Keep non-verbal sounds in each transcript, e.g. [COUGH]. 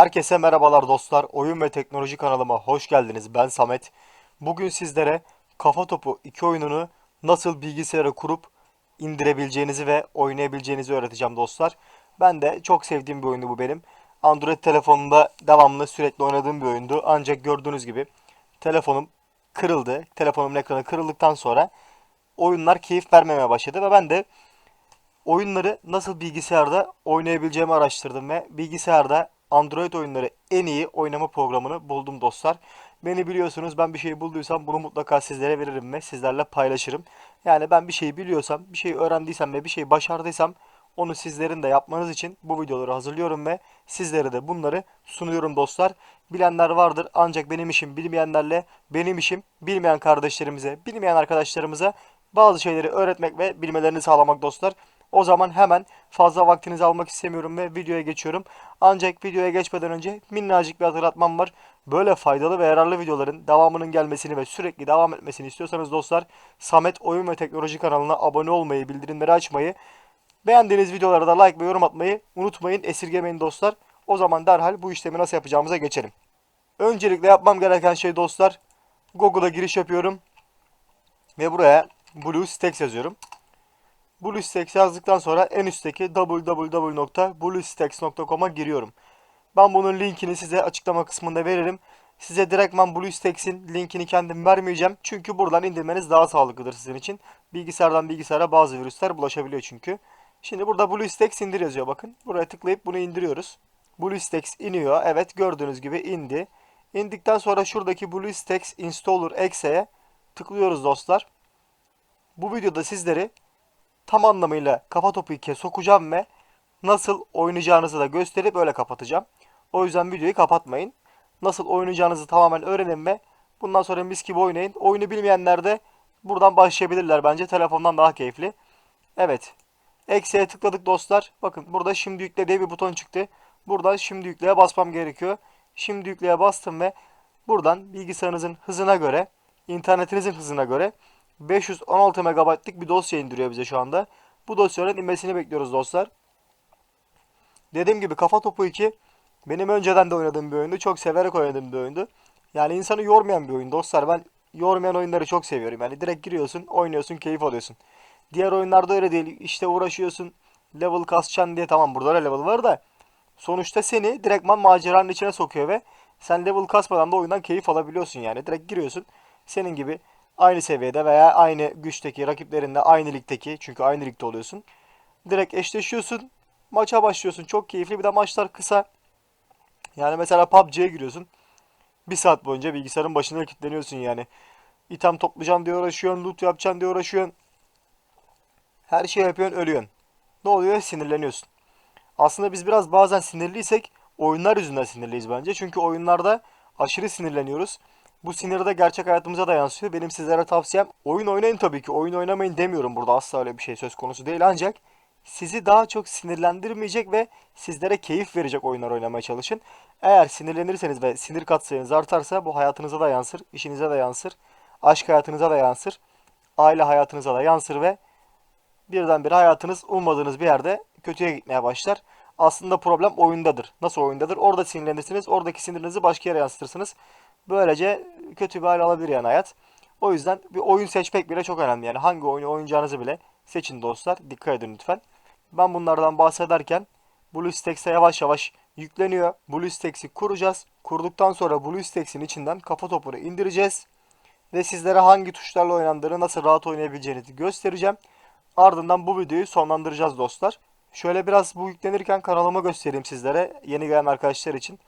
Herkese merhabalar dostlar. Oyun ve teknoloji kanalıma hoş geldiniz. Ben Samet. Bugün sizlere Kafa Topu 2 oyununu nasıl bilgisayara kurup indirebileceğinizi ve oynayabileceğinizi öğreteceğim dostlar. Ben de çok sevdiğim bir oyundu bu benim. Android telefonunda devamlı sürekli oynadığım bir oyundu. Ancak gördüğünüz gibi telefonum kırıldı. Telefonumun ekranı kırıldıktan sonra oyunlar keyif vermemeye başladı ve ben de oyunları nasıl bilgisayarda oynayabileceğimi araştırdım ve bilgisayarda Android oyunları en iyi oynama programını buldum dostlar. Beni biliyorsunuz ben bir şey bulduysam bunu mutlaka sizlere veririm ve sizlerle paylaşırım. Yani ben bir şeyi biliyorsam, bir şeyi öğrendiysem ve bir şey başardıysam onu sizlerin de yapmanız için bu videoları hazırlıyorum ve sizlere de bunları sunuyorum dostlar. Bilenler vardır ancak benim işim bilmeyenlerle, benim işim bilmeyen kardeşlerimize, bilmeyen arkadaşlarımıza bazı şeyleri öğretmek ve bilmelerini sağlamak dostlar. O zaman hemen fazla vaktinizi almak istemiyorum ve videoya geçiyorum. Ancak videoya geçmeden önce minnacık bir hatırlatmam var. Böyle faydalı ve yararlı videoların devamının gelmesini ve sürekli devam etmesini istiyorsanız dostlar Samet Oyun ve Teknoloji kanalına abone olmayı, bildirimleri açmayı, beğendiğiniz videolara da like ve yorum atmayı unutmayın, esirgemeyin dostlar. O zaman derhal bu işlemi nasıl yapacağımıza geçelim. Öncelikle yapmam gereken şey dostlar Google'a giriş yapıyorum ve buraya BlueStacks yazıyorum. BlueStacks yazdıktan sonra en üstteki www.bluestacks.com'a giriyorum. Ben bunun linkini size açıklama kısmında veririm. Size direktman BlueStacks'in linkini kendim vermeyeceğim. Çünkü buradan indirmeniz daha sağlıklıdır sizin için. Bilgisayardan bilgisayara bazı virüsler bulaşabiliyor çünkü. Şimdi burada BlueStacks indir yazıyor bakın. Buraya tıklayıp bunu indiriyoruz. BlueStacks iniyor. Evet gördüğünüz gibi indi. İndikten sonra şuradaki BlueStacks Installer Exe'ye tıklıyoruz dostlar. Bu videoda sizleri tam anlamıyla kafa topu ikiye sokacağım ve nasıl oynayacağınızı da gösterip öyle kapatacağım. O yüzden videoyu kapatmayın. Nasıl oynayacağınızı tamamen öğrenin ve bundan sonra mis gibi oynayın. Oyunu bilmeyenler de buradan başlayabilirler bence. Telefondan daha keyifli. Evet. Eksiye tıkladık dostlar. Bakın burada şimdi yükle diye bir buton çıktı. Buradan şimdi yükleye basmam gerekiyor. Şimdi yükleye bastım ve buradan bilgisayarınızın hızına göre, internetinizin hızına göre 516 MB'lık bir dosya indiriyor bize şu anda. Bu dosyanın inmesini bekliyoruz dostlar. Dediğim gibi Kafa Topu 2 benim önceden de oynadığım bir oyundu. Çok severek oynadığım bir oyundu. Yani insanı yormayan bir oyun dostlar. Ben yormayan oyunları çok seviyorum. Yani direkt giriyorsun, oynuyorsun, keyif alıyorsun. Diğer oyunlarda öyle değil. İşte uğraşıyorsun, level kasacaksın diye tamam burada da level var da sonuçta seni direktman maceranın içine sokuyor ve sen level kasmadan da oyundan keyif alabiliyorsun yani. Direkt giriyorsun. Senin gibi aynı seviyede veya aynı güçteki rakiplerinle aynı ligdeki çünkü aynı ligde oluyorsun. Direkt eşleşiyorsun. Maça başlıyorsun. Çok keyifli. Bir de maçlar kısa. Yani mesela PUBG'ye giriyorsun. Bir saat boyunca bilgisayarın başına kilitleniyorsun yani. İtem toplayacaksın diye uğraşıyorsun. Loot yapacaksın diye uğraşıyorsun. Her şey yapıyorsun ölüyorsun. Ne oluyor? Sinirleniyorsun. Aslında biz biraz bazen sinirliysek oyunlar yüzünden sinirliyiz bence. Çünkü oyunlarda aşırı sinirleniyoruz. Bu sinir de gerçek hayatımıza da yansıyor. Benim sizlere tavsiyem oyun oynayın tabii ki. Oyun oynamayın demiyorum burada asla öyle bir şey söz konusu değil. Ancak sizi daha çok sinirlendirmeyecek ve sizlere keyif verecek oyunlar oynamaya çalışın. Eğer sinirlenirseniz ve sinir katsayınız artarsa bu hayatınıza da yansır, işinize de yansır, aşk hayatınıza da yansır, aile hayatınıza da yansır ve birdenbire hayatınız ummadığınız bir yerde kötüye gitmeye başlar. Aslında problem oyundadır. Nasıl oyundadır? Orada sinirlenirsiniz, oradaki sinirinizi başka yere yansıtırsınız. Böylece kötü bir hal alabilir yani hayat. O yüzden bir oyun seçmek bile çok önemli. Yani hangi oyunu oynayacağınızı bile seçin dostlar. Dikkat edin lütfen. Ben bunlardan bahsederken BlueStacks'e yavaş yavaş yükleniyor. BlueStacks'i kuracağız. Kurduktan sonra BlueStacks'in içinden kafa topunu indireceğiz. Ve sizlere hangi tuşlarla oynandığını nasıl rahat oynayabileceğinizi göstereceğim. Ardından bu videoyu sonlandıracağız dostlar. Şöyle biraz bu yüklenirken kanalımı göstereyim sizlere yeni gelen arkadaşlar için.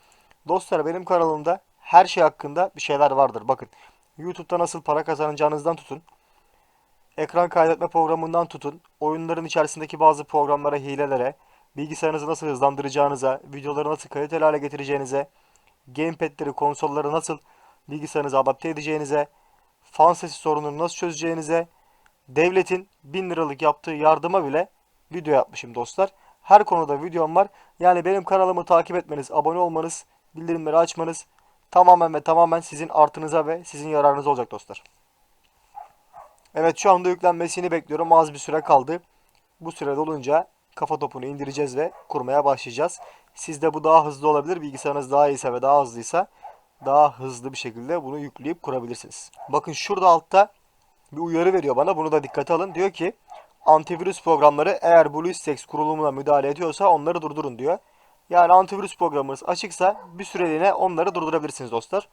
Dostlar benim kanalımda her şey hakkında bir şeyler vardır. Bakın YouTube'da nasıl para kazanacağınızdan tutun. Ekran kaydetme programından tutun. Oyunların içerisindeki bazı programlara, hilelere, bilgisayarınızı nasıl hızlandıracağınıza, videoları nasıl kaliteli hale getireceğinize, gamepad'leri, konsolları nasıl bilgisayarınıza adapte edeceğinize, fan sesi sorununu nasıl çözeceğinize, devletin 1000 liralık yaptığı yardıma bile video yapmışım dostlar. Her konuda videom var. Yani benim kanalımı takip etmeniz, abone olmanız, bildirimleri açmanız tamamen ve tamamen sizin artınıza ve sizin yararınıza olacak dostlar. Evet şu anda yüklenmesini bekliyorum. Az bir süre kaldı. Bu sürede olunca kafa topunu indireceğiz ve kurmaya başlayacağız. Sizde bu daha hızlı olabilir. Bilgisayarınız daha iyiyse ve daha hızlıysa daha hızlı bir şekilde bunu yükleyip kurabilirsiniz. Bakın şurada altta bir uyarı veriyor bana. Bunu da dikkate alın. Diyor ki antivirüs programları eğer BlueStacks kurulumuna müdahale ediyorsa onları durdurun diyor. Yani antivirüs programınız açıksa bir süreliğine onları durdurabilirsiniz dostlar.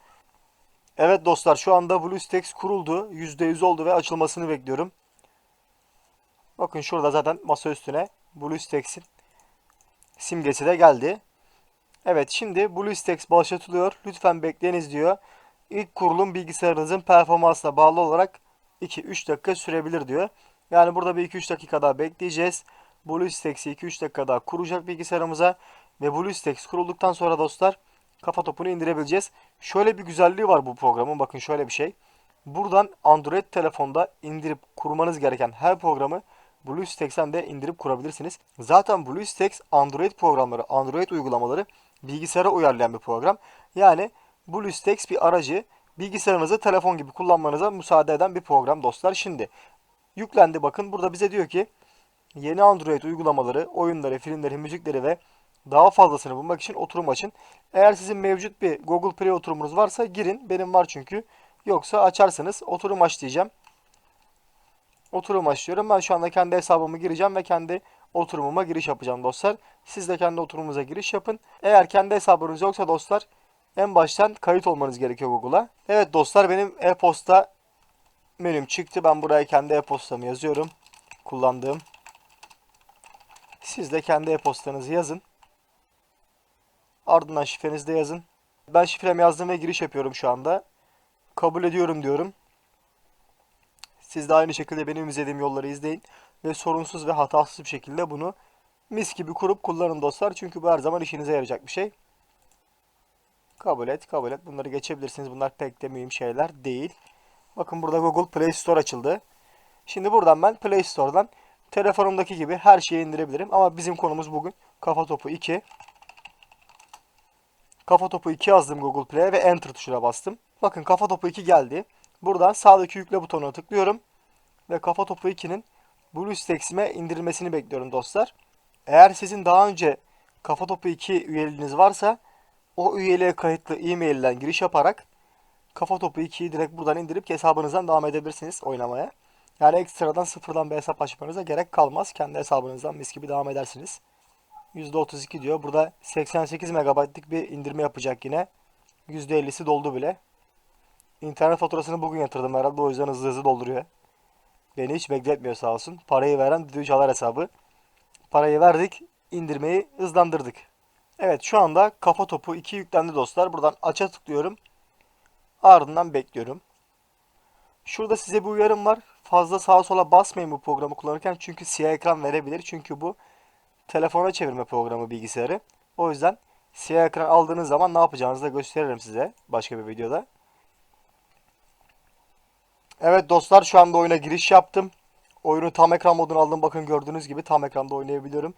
Evet dostlar şu anda BlueStacks kuruldu. %100 oldu ve açılmasını bekliyorum. Bakın şurada zaten masa üstüne BlueStacks'in simgesi de geldi. Evet şimdi BlueStacks başlatılıyor. Lütfen bekleyiniz diyor. İlk kurulum bilgisayarınızın performansına bağlı olarak 2-3 dakika sürebilir diyor. Yani burada bir 2-3 dakika daha bekleyeceğiz. BlueStacks'i 2-3 dakika daha kuracak bilgisayarımıza. Ve BlueStacks kurulduktan sonra dostlar kafa topunu indirebileceğiz. Şöyle bir güzelliği var bu programın. Bakın şöyle bir şey. Buradan Android telefonda indirip kurmanız gereken her programı BlueStacks'ten de indirip kurabilirsiniz. Zaten BlueStacks Android programları, Android uygulamaları bilgisayara uyarlayan bir program. Yani BlueStacks bir aracı bilgisayarınızı telefon gibi kullanmanıza müsaade eden bir program dostlar. Şimdi yüklendi bakın burada bize diyor ki yeni Android uygulamaları, oyunları, filmleri, müzikleri ve daha fazlasını bulmak için oturum açın. Eğer sizin mevcut bir Google Play oturumunuz varsa girin. Benim var çünkü. Yoksa açarsınız. Oturum aç diyeceğim. Oturum açıyorum. Ben şu anda kendi hesabımı gireceğim ve kendi oturumuma giriş yapacağım dostlar. Siz de kendi oturumunuza giriş yapın. Eğer kendi hesabınız yoksa dostlar en baştan kayıt olmanız gerekiyor Google'a. Evet dostlar benim e-posta menüm çıktı. Ben buraya kendi e-postamı yazıyorum. Kullandığım. Siz de kendi e-postanızı yazın. Ardından şifrenizi de yazın. Ben şifremi yazdım ve giriş yapıyorum şu anda. Kabul ediyorum diyorum. Siz de aynı şekilde benim izlediğim yolları izleyin. Ve sorunsuz ve hatasız bir şekilde bunu mis gibi kurup kullanın dostlar. Çünkü bu her zaman işinize yarayacak bir şey. Kabul et, kabul et. Bunları geçebilirsiniz. Bunlar pek de mühim şeyler değil. Bakın burada Google Play Store açıldı. Şimdi buradan ben Play Store'dan telefonumdaki gibi her şeyi indirebilirim. Ama bizim konumuz bugün Kafa Topu 2. Kafa Topu 2 yazdım Google Play'e ve Enter tuşuna bastım. Bakın Kafa Topu 2 geldi. Buradan sağdaki yükle butonuna tıklıyorum. Ve Kafa Topu 2'nin BlueStacks'ime indirilmesini bekliyorum dostlar. Eğer sizin daha önce Kafa Topu 2 üyeliğiniz varsa o üyeliğe kayıtlı e-mail'den giriş yaparak Kafa Topu 2'yi direkt buradan indirip hesabınızdan devam edebilirsiniz oynamaya. Yani ekstradan sıfırdan bir hesap açmanıza gerek kalmaz. Kendi hesabınızdan mis gibi devam edersiniz. %32 diyor. Burada 88 MB'lık bir indirme yapacak yine. %50'si doldu bile. İnternet faturasını bugün yatırdım herhalde o yüzden hızlı hızlı dolduruyor. Beni hiç bekletmiyor sağ olsun. Parayı veren düdüğü hesabı. Parayı verdik, indirmeyi hızlandırdık. Evet şu anda kafa topu 2 yüklendi dostlar. Buradan aça tıklıyorum. Ardından bekliyorum. Şurada size bir uyarım var. Fazla sağa sola basmayın bu programı kullanırken çünkü siyah ekran verebilir. Çünkü bu telefona çevirme programı bilgisayarı. O yüzden siyah ekran aldığınız zaman ne yapacağınızı da gösteririm size başka bir videoda. Evet dostlar şu anda oyuna giriş yaptım. Oyunu tam ekran moduna aldım. Bakın gördüğünüz gibi tam ekranda oynayabiliyorum.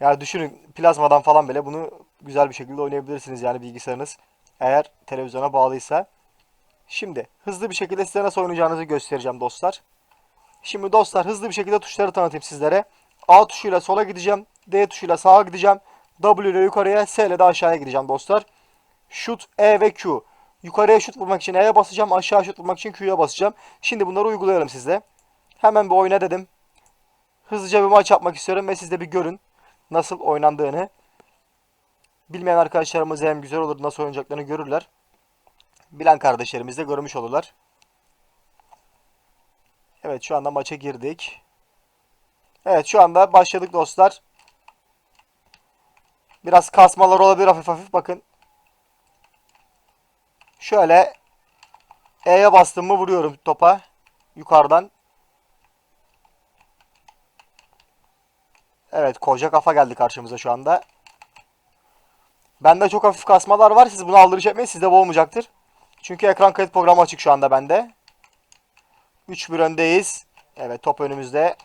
Yani düşünün plazmadan falan bile bunu güzel bir şekilde oynayabilirsiniz yani bilgisayarınız. Eğer televizyona bağlıysa. Şimdi hızlı bir şekilde size nasıl oynayacağınızı göstereceğim dostlar. Şimdi dostlar hızlı bir şekilde tuşları tanıtayım sizlere. A tuşuyla sola gideceğim. D tuşuyla sağa gideceğim. W ile yukarıya, S ile de aşağıya gideceğim dostlar. Shoot, E ve Q. Yukarıya şut vurmak için E'ye basacağım. Aşağı şut vurmak için Q'ya basacağım. Şimdi bunları uygulayalım sizle. Hemen bir oyna dedim. Hızlıca bir maç yapmak istiyorum ve siz de bir görün nasıl oynandığını. Bilmeyen arkadaşlarımız hem güzel olur nasıl oynayacaklarını görürler. Bilen kardeşlerimiz de görmüş olurlar. Evet şu anda maça girdik. Evet şu anda başladık dostlar. Biraz kasmalar olabilir hafif hafif bakın. Şöyle E'ye bastım mı vuruyorum topa yukarıdan. Evet koca kafa geldi karşımıza şu anda. Bende çok hafif kasmalar var. Siz bunu aldırış etmeyin. Sizde bu olmayacaktır. Çünkü ekran kayıt programı açık şu anda bende. 3-1 öndeyiz. Evet top önümüzde.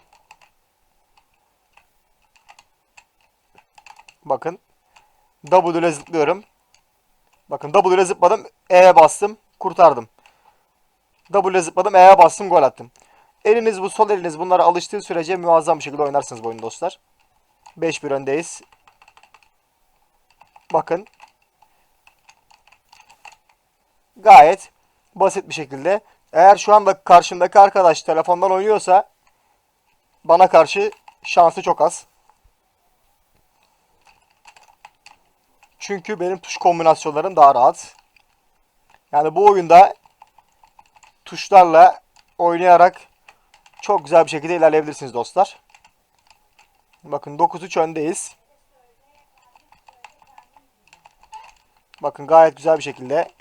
Bakın. W ile zıplıyorum. Bakın W ile zıpladım. E'ye bastım. Kurtardım. W ile zıpladım. E'ye bastım. Gol attım. Eliniz bu sol eliniz bunlara alıştığı sürece muazzam bir şekilde oynarsınız bu oyunu dostlar. 5-1 öndeyiz. Bakın. Gayet basit bir şekilde. Eğer şu anda karşımdaki arkadaş telefondan oynuyorsa bana karşı şansı çok az. Çünkü benim tuş kombinasyonlarım daha rahat. Yani bu oyunda tuşlarla oynayarak çok güzel bir şekilde ilerleyebilirsiniz dostlar. Bakın 9-3 öndeyiz. Bakın gayet güzel bir şekilde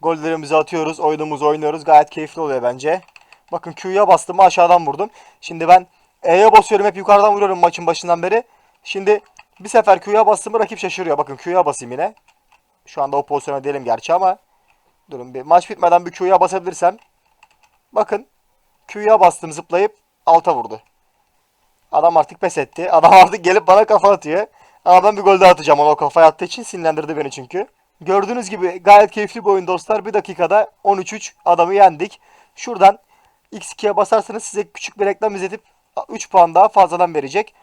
gollerimizi atıyoruz. Oyunumuzu oynuyoruz. Gayet keyifli oluyor bence. Bakın Q'ya bastım aşağıdan vurdum. Şimdi ben E'ye basıyorum hep yukarıdan vuruyorum maçın başından beri. Şimdi bir sefer Q'ya bastım mı rakip şaşırıyor. Bakın Q'ya basayım yine. Şu anda o pozisyona değilim gerçi ama durun bir maç bitmeden bir Q'ya basabilirsem. Bakın Q'ya bastım zıplayıp alta vurdu. Adam artık pes etti. [LAUGHS] Adam artık gelip bana kafa atıyor. Ama ben bir gol daha atacağım ona o kafaya attığı için sinirlendirdi beni çünkü. Gördüğünüz gibi gayet keyifli bir oyun dostlar. Bir dakikada 13-3 adamı yendik. Şuradan X2'ye basarsanız size küçük bir reklam izletip 3 puan daha fazladan verecek.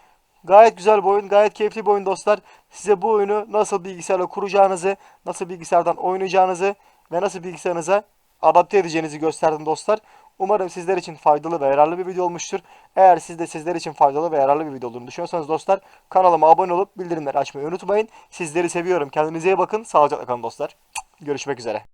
Gayet güzel bir oyun, gayet keyifli bir oyun dostlar. Size bu oyunu nasıl bilgisayarla kuracağınızı, nasıl bilgisayardan oynayacağınızı ve nasıl bilgisayarınıza adapte edeceğinizi gösterdim dostlar. Umarım sizler için faydalı ve yararlı bir video olmuştur. Eğer siz de sizler için faydalı ve yararlı bir video olduğunu düşünüyorsanız dostlar kanalıma abone olup bildirimleri açmayı unutmayın. Sizleri seviyorum. Kendinize iyi bakın. Sağlıcakla kalın dostlar. Görüşmek üzere.